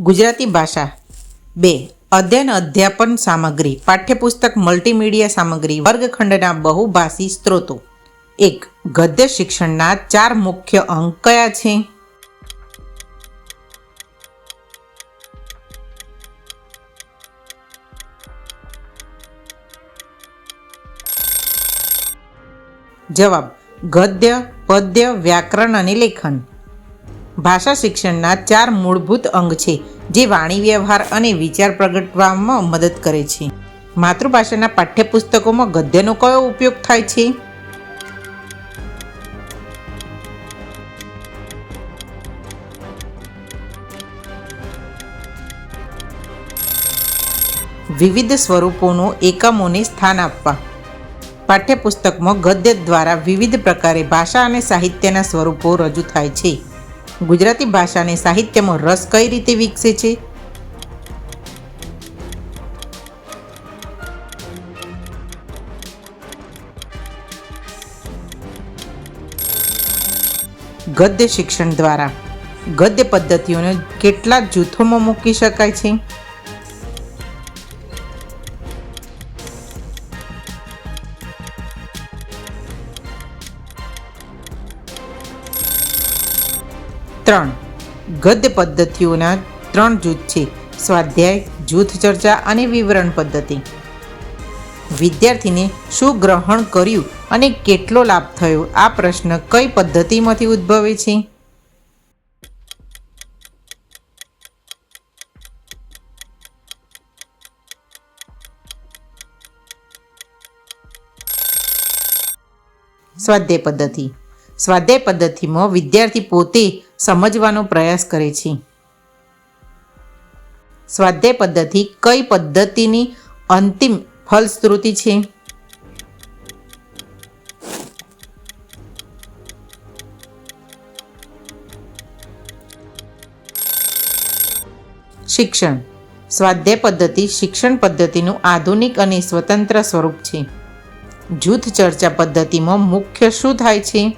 ગુજરાતી ભાષા. બે, અધ્યયન અધ્યાપન સામગ્રી, પાઠ્યપુસ્તક મલ્ટીમીડિયા સામગ્રી, વર્ગખંડના બહુભાષી સ્ત્રોતો. એક, ગદ્ય શિક્ષણના ચાર મુખ્ય અંગ કયા છે? જવાબ, ગદ્ય, પદ્ય, વ્યાકરણ અને લેખન. ભાષા શિક્ષણના ચાર મૂળભૂત અંગ છે, જે વાણી વ્યવહાર અને વિચાર પ્રગટવામાં મદદ કરે છે. માતૃભાષાના પાઠ્યપુસ્તકોમાં ગદ્યનો કયો ઉપયોગ થાય છે? વિવિધ સ્વરૂપોનો એકમોને સ્થાન આપવા. પાઠ્યપુસ્તકમાં ગદ્ય દ્વારા વિવિધ પ્રકારે ભાષા અને સાહિત્યના સ્વરૂપો રજૂ થાય છે. ગુજરાતી ભાષાને સાહિત્યમાં રસ કઈ રીતે વિકસે છે? ગદ્ય શિક્ષણ દ્વારા ગદ્ય પદ્ધતિઓને કેટલા જૂથોમાં મૂકી શકાય છે? ત્રણ ગદ્ય પદ્ધતિઓના ત્રણ જૂથ છે. સ્વાધ્યાય, જૂથ ચર્ચા અને વિવરણ પદ્ધતિ. વિદ્યાર્થીને શું ગ્રહણ કર્યું અને કેટલો લાભ થયો? આ પ્રશ્ન કઈ પદ્ધતિમાંથી ઉદ્ભવે છે? સ્વાધ્યાય પદ્ધતિ. સ્વાધ્યાય પદ્ધતિમાં વિદ્યાર્થી પોતે સમજવાનો પ્રયાસ કરે છે. સ્વાધ્યાય પદ્ધતિ કઈ પદ્ધતિની અંતિમ ફલશ્રુતિ છે? શિક્ષણ. સ્વાધ્યાય પદ્ધતિ શિક્ષણ પદ્ધતિનું આધુનિક અને સ્વતંત્ર સ્વરૂપ છે. જૂથ ચર્ચા પદ્ધતિમાં મુખ્ય શું થાય છે?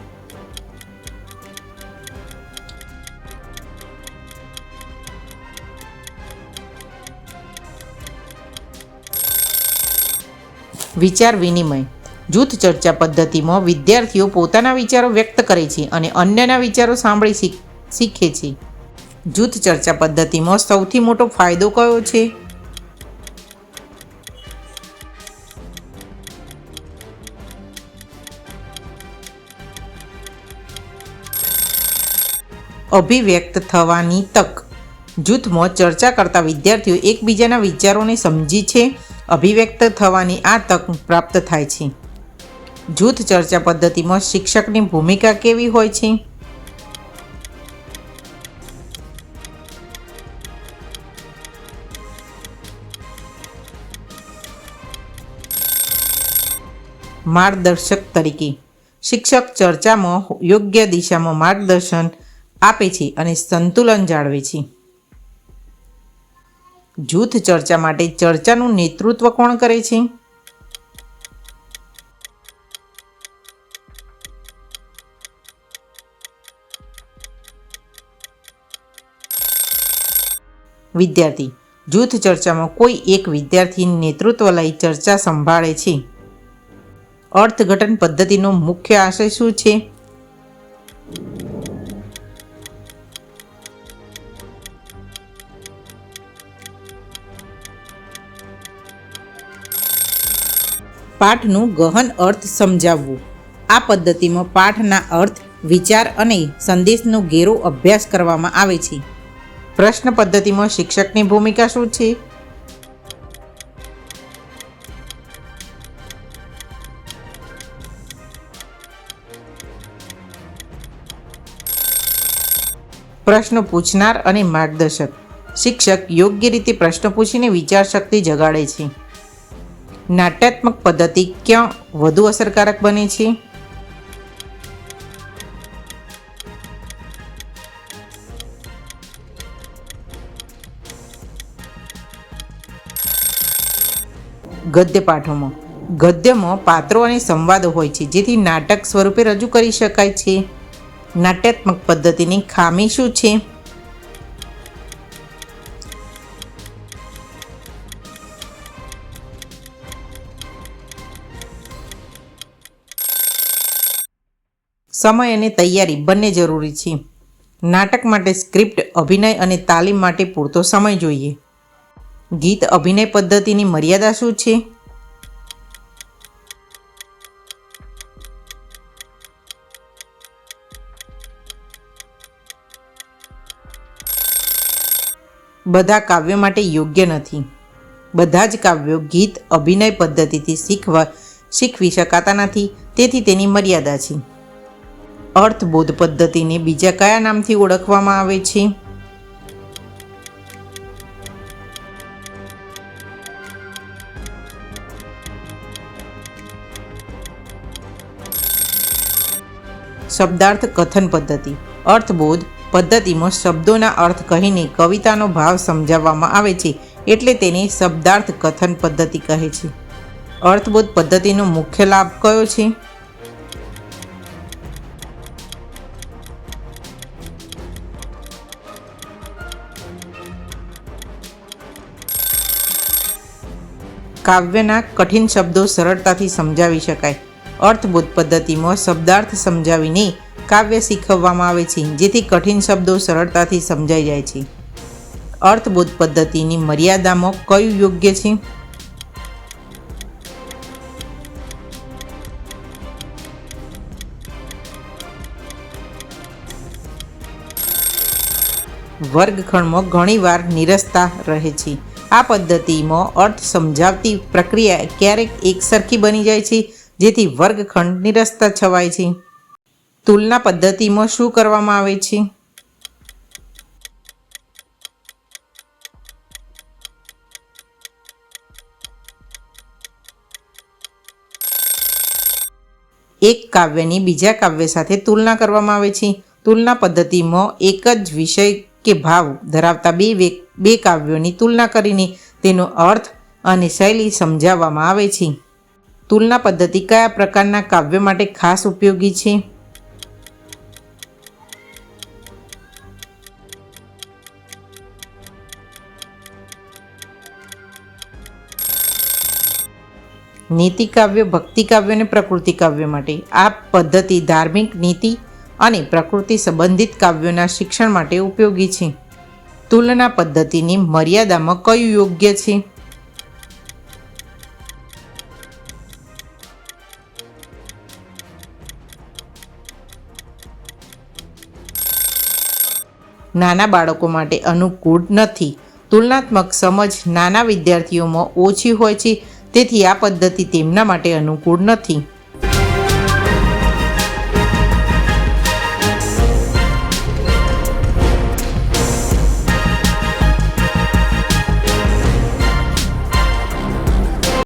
વિચાર વિનિમય. જૂથ ચર્ચા પદ્ધતિમાં વિદ્યાર્થીઓ પોતાના વિચારો વ્યક્ત કરે છે અને અન્યના વિચારો સાંભળી શીખે છે. જૂથ ચર્ચા પદ્ધતિમાં સૌથી મોટો ફાયદો કયો છે? અભિવ્યક્ત થવાની તક. જૂથમાં ચર્ચા કરતા વિદ્યાર્થીઓ એકબીજાના વિચારોને સમજી છે અભિવ્યક્ત થવાની આ તક પ્રાપ્ત થાય છે. જૂથ ચર્ચા પદ્ધતિમાં શિક્ષકની ભૂમિકા કેવી હોય છે? માર્ગદર્શક તરીકે. શિક્ષક ચર્ચામાં યોગ્ય દિશામાં માર્ગદર્શન આપે છે અને સંતુલન જાળવે છે. જૂથ ચર્ચા માટે ચર્ચાનું નેતૃત્વ કોણ કરે છે? વિદ્યાર્થી, જૂથ ચર્ચામાં કોઈ એક વિદ્યાર્થી નેતૃત્વ લઈ ચર્ચા સંભાળે છે. અર્થઘટન પદ્ધતિનો મુખ્ય આશય શું છે? પાઠનું ગહન અર્થ સમજાવવું. આ પદ્ધતિમાં પાઠના અર્થ, વિચાર અને સંદેશનો ઘેરો અભ્યાસ કરવામાં આવે છે. પ્રશ્ન પદ્ધતિમાં શિક્ષકની ભૂમિકા શું છે? પ્રશ્ન પૂછનાર અને માર્ગદર્શક. શિક્ષક યોગ્ય રીતે પ્રશ્ન પૂછીને વિચાર શક્તિ જગાડે છે. નાટ્યાત્મક પદ્ધતિ ક્યાં વધુ અસરકારક બને છે? ગદ્ય પાઠોમાં. ગદ્યમાં પાત્રો અને સંવાદો હોય છે, જેથી નાટક સ્વરૂપે રજૂ કરી શકાય છે. નાટ્યાત્મક પદ્ધતિની ખામી શું છે? સમય અને તૈયારી બંને જરૂરી છે. નાટક માટે સ્ક્રિપ્ટ, અભિનય અને તાલીમ માટે પૂરતો સમય જોઈએ. ગીત અભિનય પદ્ધતિની મર્યાદા શું છે? બધા કાવ્યો માટે યોગ્ય નથી. બધા જ કાવ્યો ગીત, અભિનય પદ્ધતિથી શીખવા, શીખવી શકાતા નથી. તેથી તેની મર્યાદા છે. અર્થબોધ પદ્ધતિને બીજા કયા નામથી ઓળખવામાં આવે છે? શબ્દાર્થ કથન પદ્ધતિ. અર્થબોધ પદ્ધતિમાં શબ્દોના અર્થ કહીને કવિતાનો ભાવ સમજાવવામાં આવે છે, એટલે તેને શબ્દાર્થ કથન પદ્ધતિ કહે છે. અર્થબોધ પદ્ધતિનો મુખ્ય લાભ કયો છે? કાવ્યના કઠિન શબ્દો સરળતાથી સમજાવી શકાય. અર્થબોધ પદ્ધતિમાં શબ્દાર્થ સમજાવીને કાવ્ય શીખવવામાં આવે છે, જેથી કઠિન શબ્દો સરળતાથી સમજાઈ જાય છે. અર્થબોધ પદ્ધતિની મર્યાદામાં કયું યોગ્ય છે? વર્ગખંડમાં ઘણીવાર નિરસતા રહે છે. આ પદ્ધતિમાં અર્થ સમજાવતી પ્રક્રિયા ક્યારેક એકસરખી બની જાય છે, જેથી વર્ગખંડ નિરસતા છવાય છે. તુલના પદ્ધતિમાં શું કરવામાં આવે છે? એક કાવ્યની બીજા કાવ્ય સાથે તુલના કરવામાં આવે છે. તુલના પદ્ધતિમાં એક જ વિષય કે ભાવ ધરાવતા બે બે કાવ્યોની તુલના કરીને તેનો અર્થ અને શૈલી સમજાવવામાં આવે છે. તુલના પદ્ધતિ કયા પ્રકારના કાવ્ય માટે ખાસ ઉપયોગી છે? નીતિ કાવ્ય ભક્તિ કાવ્ય અને પ્રકૃતિ કાવ્ય માટે આ પદ્ધતિ ધાર્મિક નીતિ અને પ્રકૃતિ સંબંધિત કાવ્યોના શિક્ષણ માટે ઉપયોગી છે. તુલના પદ્ધતિની મર્યાદામાં કયું યોગ્ય છે? નાના બાળકો માટે અનુકૂળ નથી. તુલનાત્મક સમજ નાના વિદ્યાર્થીઓમાં ઓછી હોય છે, તેથી આ પદ્ધતિ તેમના માટે અનુકૂળ નથી.